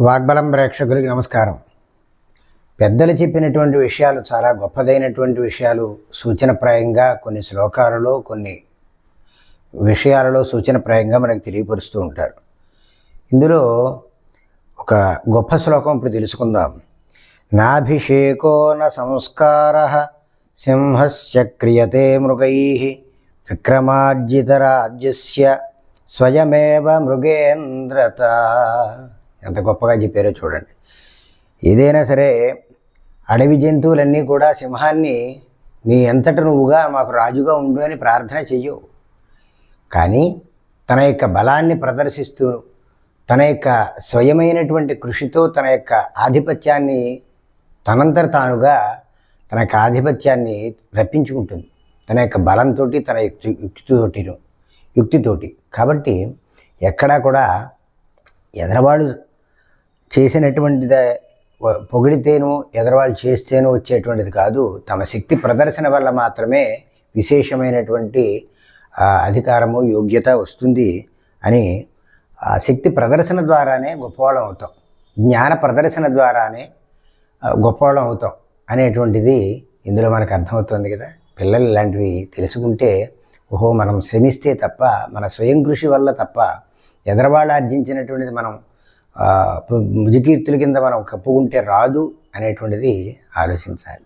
వాగ్బలం ప్రేక్షకులకి నమస్కారం. పెద్దలు చెప్పినటువంటి విషయాలు చాలా గొప్పదైనటువంటి విషయాలు సూచనప్రాయంగా కొన్ని శ్లోకాలలో కొన్ని విషయాలలో సూచనప్రాయంగా మనకు తెలియపరుస్తూ ఉంటారు. ఇందులో ఒక గొప్ప శ్లోకం ఇప్పుడు తెలుసుకుందాం. నాభిషేకో న సంస్కార సింహస్య క్రియతే మృగై విక్రమార్జితరాజ్యస్య స్వయమేవ మృగేంద్రత ఎంత గొప్పగా చెప్పారో చూడండి. ఏదైనా సరే అడవి జంతువులన్నీ కూడా సింహాన్ని నీ ఎంతట నువ్వుగా మాకు రాజుగా ఉండు అని ప్రార్థన చెయ్యవు కానీ తన యొక్క బలాన్ని ప్రదర్శిస్తూ తన యొక్క స్వయమైనటువంటి కృషితో తన యొక్క ఆధిపత్యాన్ని తనంతర తానుగా తన యొక్క ఆధిపత్యాన్ని రప్పించుకుంటుంది. తన యొక్క బలంతో తన యుక్తి యుక్తితోటిను యుక్తితోటి. కాబట్టి ఎక్కడా కూడా ఎదరవాడు చేసినటువంటిది పొగిడితేను ఎగరవాళ్ళు చేస్తేనూ వచ్చేటువంటిది కాదు. తమ శక్తి ప్రదర్శన వల్ల మాత్రమే విశేషమైనటువంటి అధికారము యోగ్యత వస్తుంది అని ఆ శక్తి ప్రదర్శన ద్వారానే గొప్పవాళ్ళం అవుతాం. జ్ఞాన ప్రదర్శన ద్వారానే గొప్పవాళ్ళం అవుతాం అనేటువంటిది ఇందులో మనకు అర్థమవుతుంది కదా. పిల్లలు ఇలాంటివి తెలుసుకుంటే ఓహో మనం శ్రమిస్తే తప్ప మన స్వయం కృషి వల్ల తప్ప ఎదరవాళ్ళు ఆర్జించినటువంటిది మనం ముజకీర్తుల కింద మనం కప్పుకుంటే రాదు అనేటువంటిది ఆలోచించాలి.